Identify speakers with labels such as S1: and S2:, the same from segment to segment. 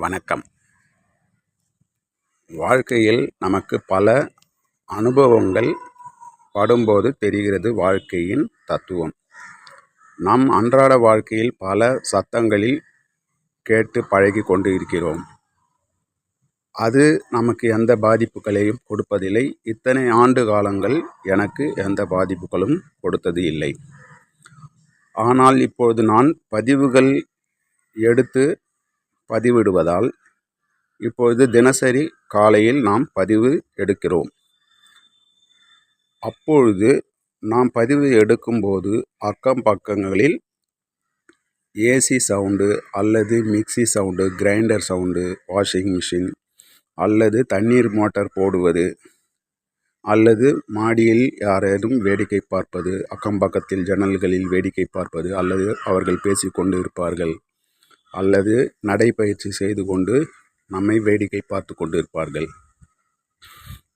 S1: வணக்கம். வாழ்க்கையில் நமக்கு பல அனுபவங்கள் படும்போது தெரிகிறது வாழ்க்கையின் தத்துவம். நம் அன்றாட வாழ்க்கையில் பல சத்தங்களில் கேட்டு பழகி கொண்டு இருக்கிறோம். அது நமக்கு எந்த பாதிப்புகளையும் கொடுப்பதில்லை. இத்தனை ஆண்டு காலங்கள் எனக்கு எந்த பாதிப்புகளும் கொடுத்தது இல்லை. ஆனால் இப்பொழுது நான் பதிவுகள் எடுத்து பதிவிடுவதால் இப்பொழுது தினசரி காலையில் நாம் பதிவு எடுக்கிறோம். அப்பொழுது நாம் பதிவு எடுக்கும்போது அக்கம் பக்கங்களில் ஏசி சவுண்டு அல்லது mixie sound grinder sound washing machine அல்லது தண்ணீர் மோட்டார் போடுவது அல்லது மாடியில் யாரேதும் வேடிக்கை பார்ப்பது அக்கம் பக்கத்தில் ஜன்னல்களில் வேடிக்கை பார்ப்பது அல்லது அவர்கள் பேசிக்கொண்டு இருப்பார்கள். அல்லது நடைப்பயிற்சி செய்து கொண்டு நம்மை வேடிக்கை பார்த்து கொண்டிருப்பார்கள்.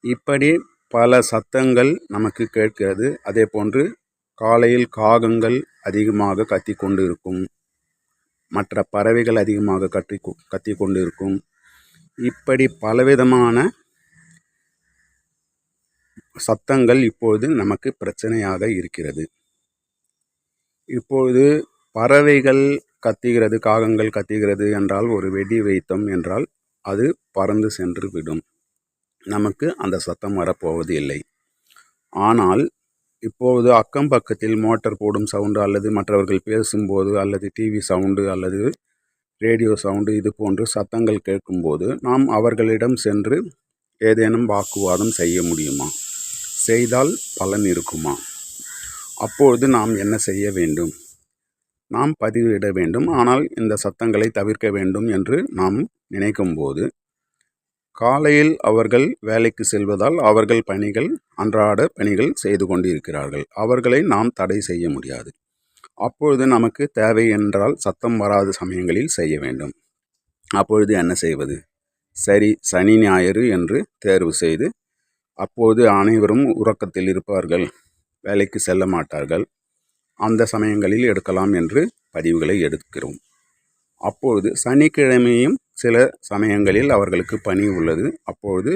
S1: இப்படி பல சத்தங்கள் நமக்கு கேட்கிறது. அதே போன்று காலையில் காகங்கள் அதிகமாக கத்தி கொண்டு இருக்கும் மற்ற பறவைகள் அதிகமாக கத்தி கத்தி கொண்டு இருக்கும் இப்படி பலவிதமான சத்தங்கள் இப்பொழுது நமக்கு பிரச்சனையாக இருக்கிறது. இப்பொழுது பறவைகள் கத்துகிறது காகங்கள் கத்துகிறது என்றால் ஒரு வெடி வைத்தோம் என்றால் அது பறந்து சென்று விடும். நமக்கு அந்த சத்தம் வரப்போவது இல்லை. ஆனால் இப்போது அக்கம் பக்கத்தில் மோட்டார் போடும் சவுண்டு அல்லது மற்றவர்கள் பேசும்போது அல்லது டிவி சவுண்டு அல்லது ரேடியோ சவுண்டு இது போன்று சத்தங்கள் கேட்கும்போது நாம் அவர்களிடம் சென்று ஏதேனும் வாக்குவாதம் செய்ய முடியுமா? செய்தால் பலன் இருக்குமா? அப்பொழுது நாம் என்ன செய்ய வேண்டும்? நாம் பதிவிட வேண்டும். ஆனால் இந்த சத்தங்களை தவிர்க்க வேண்டும் என்று நாம் நினைக்கும்போது காலையில் அவர்கள் வேலைக்கு செல்வதால் அவர்கள் பணிகள் அன்றாட பணிகள் செய்து கொண்டிருக்கிறார்கள். அவர்களை நாம் தடை செய்ய முடியாது. அப்பொழுது நமக்கு தேவை என்றால் சத்தம் வராத சமயங்களில் செய்ய வேண்டும். அப்பொழுது என்ன செய்வது? சரி சனி ஞாயிறு என்று தேர்வு செய்து அப்போது அனைவரும் உறக்கத்தில் இருப்பார்கள். வேலைக்கு செல்ல மாட்டார்கள். அந்த சமயங்களில் எடுக்கலாம் என்று பதிவுகளை எடுக்கிறோம். அப்பொழுது சனிக்கிழமையும் சில சமயங்களில் அவர்களுக்கு பணி உள்ளது. அப்பொழுது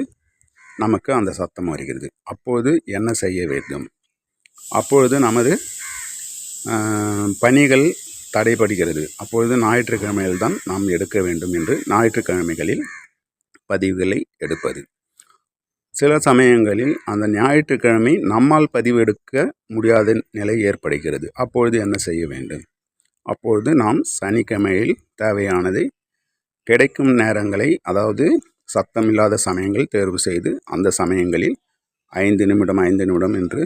S1: நமக்கு அந்த சத்தம் வருகிறது. அப்பொழுது என்ன செய்ய வேண்டும்? அப்பொழுது நமது பணிகள் தடைபடுகிறது. அப்பொழுது ஞாயிற்றுக்கிழமையில்தான் நாம் எடுக்க வேண்டும் என்று ஞாயிற்றுக்கிழமைகளில் பதிவுகளை எடுப்பது. சில சமயங்களில் அந்த ஞாயிற்றுக்கிழமை நம்மால் பதிவெடுக்க முடியாத நிலை ஏற்படுகிறது. அப்பொழுது என்ன செய்ய வேண்டும்? அப்பொழுது நாம் சனிக்கிழமையில் தேவையானதை கிடைக்கும் நேரங்களை அதாவது சத்தமில்லாத சமயங்கள் தேர்வு செய்து அந்த சமயங்களில் ஐந்து நிமிடம் ஐந்து நிமிடம் என்று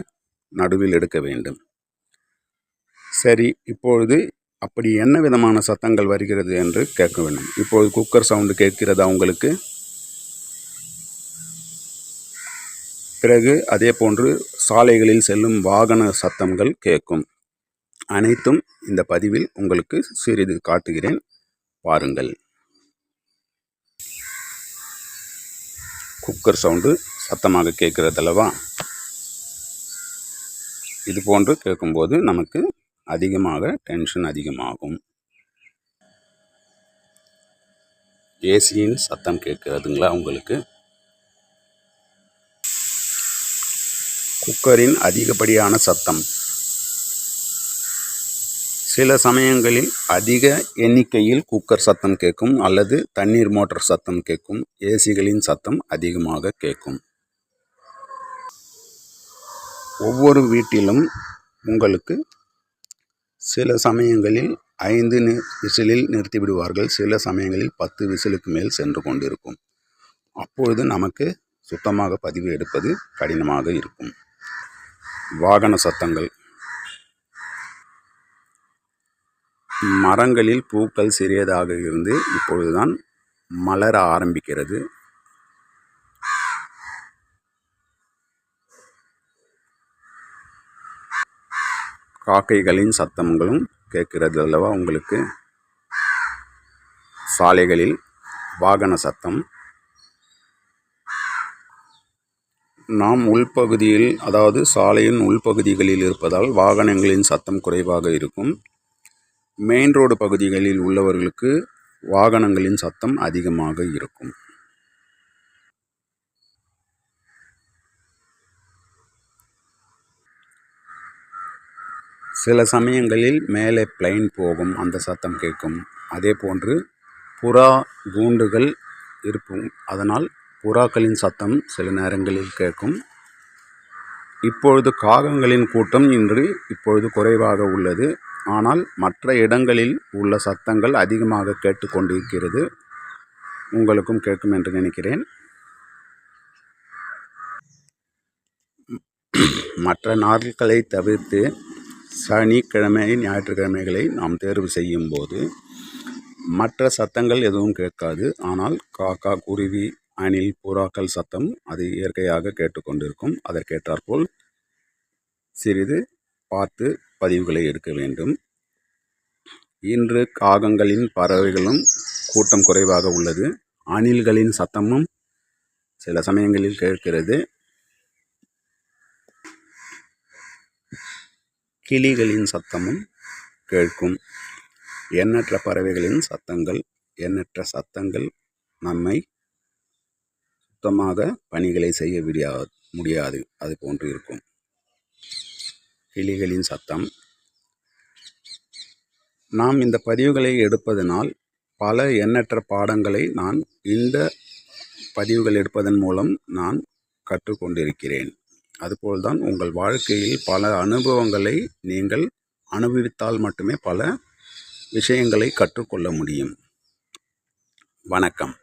S1: நடுவில் எடுக்க வேண்டும். சரி இப்பொழுது அப்படி என்ன விதமான சத்தங்கள் வருகிறது என்று கேட்க வேண்டும். இப்பொழுது குக்கர் சவுண்டு கேட்கிறதா உங்களுக்கு? பிறகு அதே போன்று சாலைகளில் செல்லும் வாகன சத்தங்கள் கேட்கும். அனைத்தும் இந்த பதிவில் உங்களுக்கு சிறிது காட்டுகிறேன். பாருங்கள். குக்கர் சவுண்டு சத்தமாக கேட்குறதல்லவா? இது போன்று கேட்கும்போது நமக்கு அதிகமாக டென்ஷன் அதிகமாகும். ஏசியின் சத்தம் கேட்குறதுங்களா உங்களுக்கு? குக்கரின் அதிகப்படியான சத்தம். சில சமயங்களில் அதிக எண்ணிக்கையில் குக்கர் சத்தம் கேட்கும் அல்லது தண்ணீர் மோட்டார் சத்தம் கேட்கும். ஏசிகளின் சத்தம் அதிகமாக கேட்கும். ஒவ்வொரு வீட்டிலும் உங்களுக்கு சில சமயங்களில் ஐந்து விசிலில் நிறுத்திவிடுவார்கள். சில சமயங்களில் பத்து விசிலுக்கு மேல் சென்று கொண்டிருக்கும். அப்பொழுது நமக்கு சுத்தமாக பதிவு எடுப்பது கடினமாக இருக்கும். வாகன சத்தங்கள். மரங்களில் பூக்கள் சிறியதாக இருந்து இப்பொழுதுதான் மலர ஆரம்பிக்கிறது. காக்கைகளின் சத்தங்களும் கேட்கிறது அல்லவா உங்களுக்கு? சாலைகளில் வாகன சத்தம். நாம் உள்பகுதியில் அதாவது சாலையின் உள்பகுதிகளில் இருப்பதால் வாகனங்களின் சத்தம் குறைவாக இருக்கும். மெயின் ரோடு பகுதிகளில் உள்ளவர்களுக்கு வாகனங்களின் சத்தம் அதிகமாக இருக்கும். சில சமயங்களில் மேலே பிளைன் போகும் அந்த சத்தம் கேட்கும். அதே போன்று புறா கூண்டுகள் இருக்கும் அதனால் புறாக்களின் சத்தம் சில நேரங்களில் கேட்கும். இப்பொழுது காகங்களின் கூட்டம் இன்று இப்பொழுது குறைவாக உள்ளது. ஆனால் மற்ற இடங்களில் உள்ள சத்தங்கள் அதிகமாக கேட்டுக்கொண்டிருக்கிறது உங்களுக்கும் கேட்கும் என்று நினைக்கிறேன். மற்ற நாட்களை தவிர்த்து சனிக்கிழமை ஞாயிற்றுக்கிழமைகளை நாம் தேர்வு செய்யும் போது மற்ற சத்தங்கள் எதுவும் கேட்காது. ஆனால் காக்கா குருவி அணில் புறாக்கள் சத்தம் அது இயற்கையாக கேட்டுக்கொண்டிருக்கும். அதற்கேற்றாற்போல் சிறிது பார்த்து பதிவுகளை எடுக்க வேண்டும். இன்று காகங்களின் பறவைகளும் கூட்டம் குறைவாக உள்ளது. அணில்களின் சத்தமும் சில சமயங்களில் கேட்கிறது. கிளிகளின் சத்தமும் கேட்கும். எண்ணற்ற பறவைகளின் சத்தங்கள் எண்ணற்ற சத்தங்கள் நம்மை சுத்தமாக பணிகளை செய்ய விடியா முடியாது. அது போன்று இருக்கும். கிளிகளின் சத்தம். நாம் இந்த பதிவுகளை எடுப்பதனால் பல எண்ணற்ற பாடங்களை நான் இந்த பதிவுகள் எடுப்பதன் மூலம் நான் கற்றுக்கொண்டிருக்கிறேன். அதுபோல்தான் உங்கள் வாழ்க்கையில் பல அனுபவங்களை நீங்கள் அனுபவித்தால் மட்டுமே பல விஷயங்களை கற்றுக்கொள்ள முடியும். வணக்கம்.